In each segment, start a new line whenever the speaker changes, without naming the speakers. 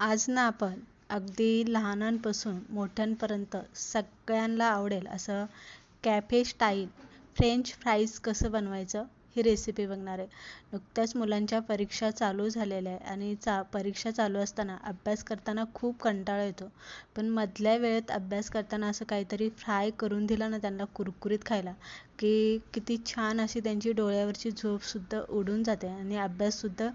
आज ना आपण अगदी लहानांपासून मोठ्यांपर्यंत सगळ्यांना आवडेल असं कॅफे स्टाईल फ्रेंच फ्राईज कसं बनवायचं ही रेसिपी बघणार आहे. नुकत्याच मुलांच्या परीक्षा चालू झालेल्या आहे आणि चा परीक्षा चालू असताना अभ्यास करताना खूप कंटाळा येतो. पण मधल्या वेळेत अभ्यास करताना असं काहीतरी फ्राय करून दिलं ना त्यांना कुरकुरीत खायला की किती छान अशी त्यांची डोळ्यावरची झोपसुद्धा उडून जाते आणि अभ्याससुद्धा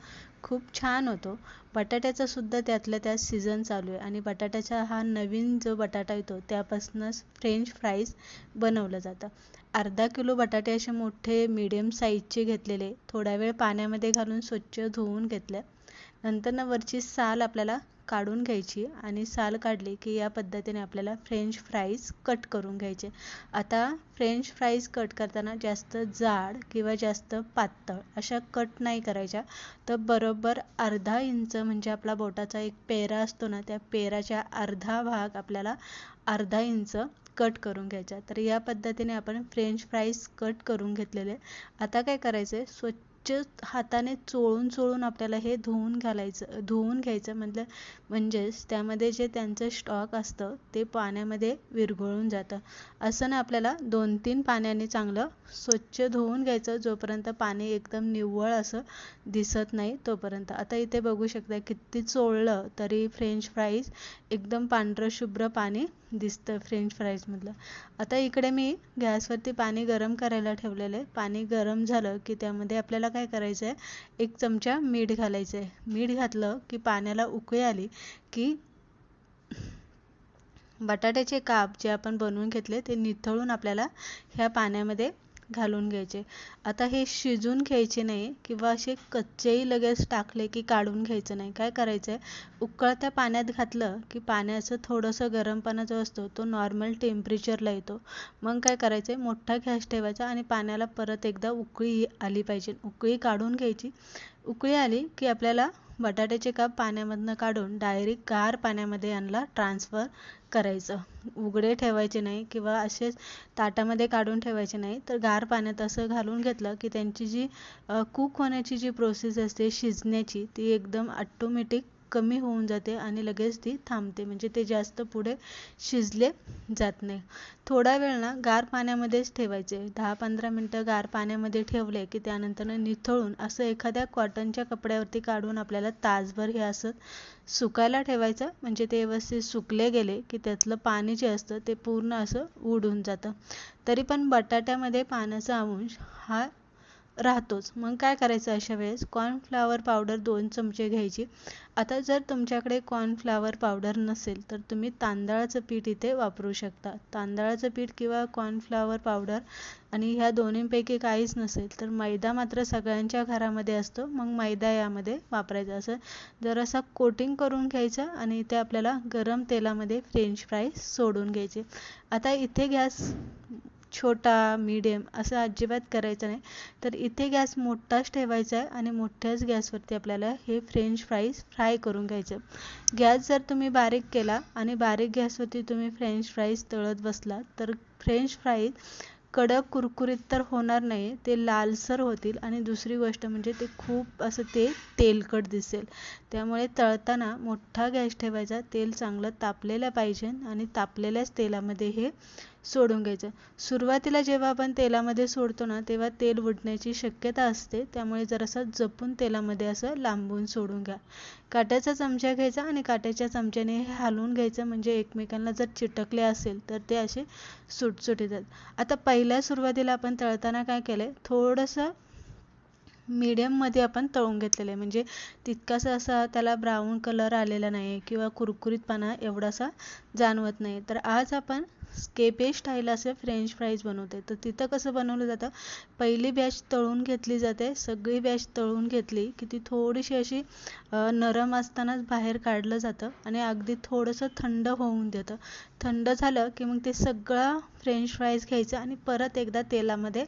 खूप छान होतो. बटाट्याचासुद्धा त्यातल्या त्यात सीझन चालू आहे. आणि बटाट्याचा हा नवीन जो बटाटा येतो त्यापासूनच फ्रेंच फ्राईज बनवलं जातं. अर्धा किलो बटाटे असे मोठे मिडियम साईजचे घेतलेले. थोडा वेळ पाण्यामध्ये घालून स्वच्छ धुवून घेतल्या नंतर ना वरची साल आपल्याला काढून घ्यायची आणि साल काढली की या पद्धतीने आपल्याला फ्रेंच फ्राईज कट करून घ्यायचे. आता फ्रेंच फ्राईज कट करताना जास्त जाड किंवा जास्त पातळ अशा कट नाही करायच्या. तर बरोबर अर्धा इंच म्हणजे आपला बोटाचा एक पेरा असतो ना त्या पेराच्या अर्धा भाग आपल्याला अर्धा इंच कट करून घ्यायचा. तर या पद्धतीने आपण फ्रेंच फ्राईज कट करून घेतलेले. आता काय करायचं आहे स्वच्छ स्वच्छ हाताने चोळून चोळून आपल्याला हे धुवून घालायचं धुवून घ्यायचं म्हटलं म्हणजेच त्यामध्ये जे त्यांचं स्टॉक असतं ते पाण्यामध्ये विरघळून जातं. असं ना आपल्याला दोन तीन पाण्याने चांगलं स्वच्छ धुवून घ्यायचं जोपर्यंत पाणी एकदम निव्वळ असं दिसत नाही तोपर्यंत. आता इथे बघू शकता किती चोळलं तरी फ्रेंच फ्राईज एकदम पांढरं शुभ्र पाणी दिसतं फ्रेंच फ्राईजमधलं आता इकडे मी गॅसवरती पाणी गरम करायला ठेवलेलं आहे. पाणी गरम झालं की त्यामध्ये आपल्याला काय करायचं आहे एक चमचा मीठ घालायचं आहे मीठ घातलं की पाण्याला उकळी आली की बटाट्याचे काप जे आपण बनवून घेतले ते निथळून आपल्याला ह्या पाण्यामध्ये घालून घ्यायचे. आता हे शिजून घ्यायचे नाही किंवा असे कच्चेही लगेच टाकले की काढून घ्यायचं नाही. काय करायचं आहे उकळत्या पाण्यात घातलं की पाण्याचं थोडंसं गरमपणा जो असतो तो नॉर्मल टेम्परेचरला येतो. मग काय करायचं आहे मोठा गॅस ठेवायचा आणि पाण्याला परत एकदा उकळी आली पाहिजे. उकळी काढून घ्यायची. उकळी आली की आपल्याला बटाट्याचे काप पाण्यामधनं काढून डायरेक्ट गार पाण्यामध्ये यांना ट्रान्सफर करायचं. उघडे ठेवायचे नाही किंवा असेच ताटामध्ये काढून ठेवायचे नाही. तर गार पाण्यात असं घालून घेतलं की त्यांची जी कूक होण्याची जी प्रोसेस असते शिजण्याची ती एकदम ऑटोमॅटिक कमी होऊन जाते आणि लगेच ती थांबते. म्हणजे ते जास्त पुढे शिजले जात नाही. थोडा वेळ ना गार पाण्यामध्येच ठेवायचे. दहा पंधरा मिनटं गार पाण्यामध्ये ठेवले की त्यानंतर निथळून असं एखाद्या कॉटनच्या कपड्यावरती काढून आपल्याला तासभर हे असं सुकायला ठेवायचं. म्हणजे ते व्यवस्थित सुकले गेले की त्यातलं पाणी जे असतं ते पूर्ण असं उडून जातं. तरी पण बटाट्यामध्ये पाण्याचा अंश हा राहतोच. मग काय करायचं अशा वेळेस? कॉर्नफ्लावर पावडर दोन चमचे घ्यायची. आता जर तुमच्याकडे कॉर्नफ्लावर पावडर नसेल तर तुम्ही तांदळाचं पीठ इथे वापरू शकता. तांदळाचं पीठ किंवा कॉर्नफ्लावर पावडर आणि ह्या दोन्हींपैकी काहीच नसेल तर मैदा मात्र सगळ्यांच्या घरामध्ये असतो. मग मैदा यामध्ये वापरायचा. असं जरासा कोटिंग करून घ्यायचं आणि इथे आपल्याला गरम तेलामध्ये फ्रेंच फ्राईज सोडून घ्यायचे. आता इथे गॅस छोटा मीडियम असं अजिबात करायचं नाही. तर इथे गॅस मोठाच ठेवायचा आहे आणि मोठ्याच गॅसवरती आपल्याला हे फ्रेंच फ्राईज फ्राय करून घ्यायचं गॅस जर तुम्ही बारीक केला आणि बारीक गॅसवरती तुम्ही फ्रेंच फ्राईज तळत बसला तर फ्रेंच फ्राईज कडक कुरकुरीत तर होणार नाही ते लालसर होतील आणि दुसरी गोष्ट म्हणजे ते खूप असं ते तेलकट दिसेल. त्यामुळे तळताना मोठा गॅस ठेवायचा तेल चांगलं तापलेलं पाहिजे आणि तापलेल्याच तेलामध्ये हे सोडून घ्यायचं. सुरुवातीला जेव्हा आपण तेलामध्ये सोडतो ना तेव्हा तेल उडण्याची शक्यता असते. त्यामुळे जरासं जपून तेलामध्ये असं लांबून सोडून घ्या. काट्याचा चमचा घ्यायचा आणि काट्याच्या चमच्याने हे हलवून घ्यायचं. म्हणजे एकमेकांना जर चिटकले असेल तर ते असे सुटसुट येतात आता पहिल्या सुरुवातीला आपण तळताना काय केलं आहे थोडंसं मीडियममध्ये आपण तळून घेतलेलं आहे. म्हणजे तितकासा असा त्याला ब्राऊन कलर आलेला नाही किंवा कुरकुरीतपणा एवढासा जाणवत नाही तर आज आपण स्केपे स्टाईल असे फ्रेंच फ्राईज बनवते. तर तिथं कसं बनवलं जातं? पहिली बॅच तळून घेतली जाते. सगळी बॅच तळून घेतली की ती थोडीशी अशी नरम असतानाच बाहेर काढलं जातं आणि अगदी थोडंसं थंड होऊन देतं. थंड झालं की मग ते सगळं फ्रेंच फ्राईज घ्यायचं आणि परत एकदा तेलामध्ये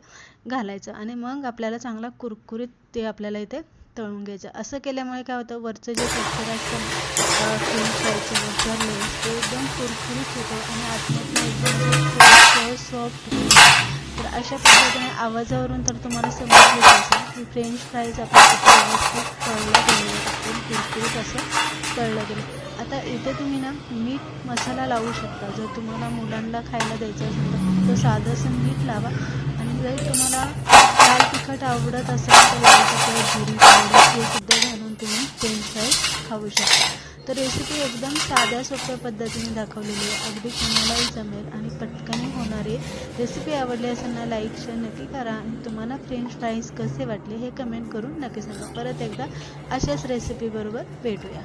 घालायचं आणि मग आपल्याला चांगला कुरकुरीत ते आपल्याला इथे तळून घ्यायचं. असं केल्यामुळे काय होतं? वरचं जे टेक्स्चर असतं फ्रेंच फ्राईजचं ते एकदम कुरकुरीत होतं आणि आतमधनं सॉफ्ट तर अशा पद्धतीने आवाजावरून तर तुम्हाला समजलं असेल की फ्रेंच फ्राईज आपण व्यवस्थित तळलं गेलेलं कुरकुरीत असं तळलं गेलं. आता इथे तुम्ही ना मीठ मसाला लावू शकता. जर तुम्हाला मुलांना खायला द्यायचं असेल तर फक्त साधंसं मीठ लावा. आणि जर तुम्हाला लाल तिखट आवडत असेल तर लाल तिखट जिरी पावडर हे सुद्धा घालून तुम्ही फ्रेंच फ्राईज खाऊ शकता. तर रेसिपी एकदम साध्या सोप्या पद्धतीने दाखवलेली आहे. अगदी कोणालाही जमेल आणि पटकन होणारी रेसिपी आवडली असेल ना लाईक शेअर नक्की करा. आणि तुम्हाला फ्रेंच फ्राईज कसे वाटले हे कमेंट करून नक्की सांगा. परत एकदा अशाच रेसिपीबरोबर भेटूया.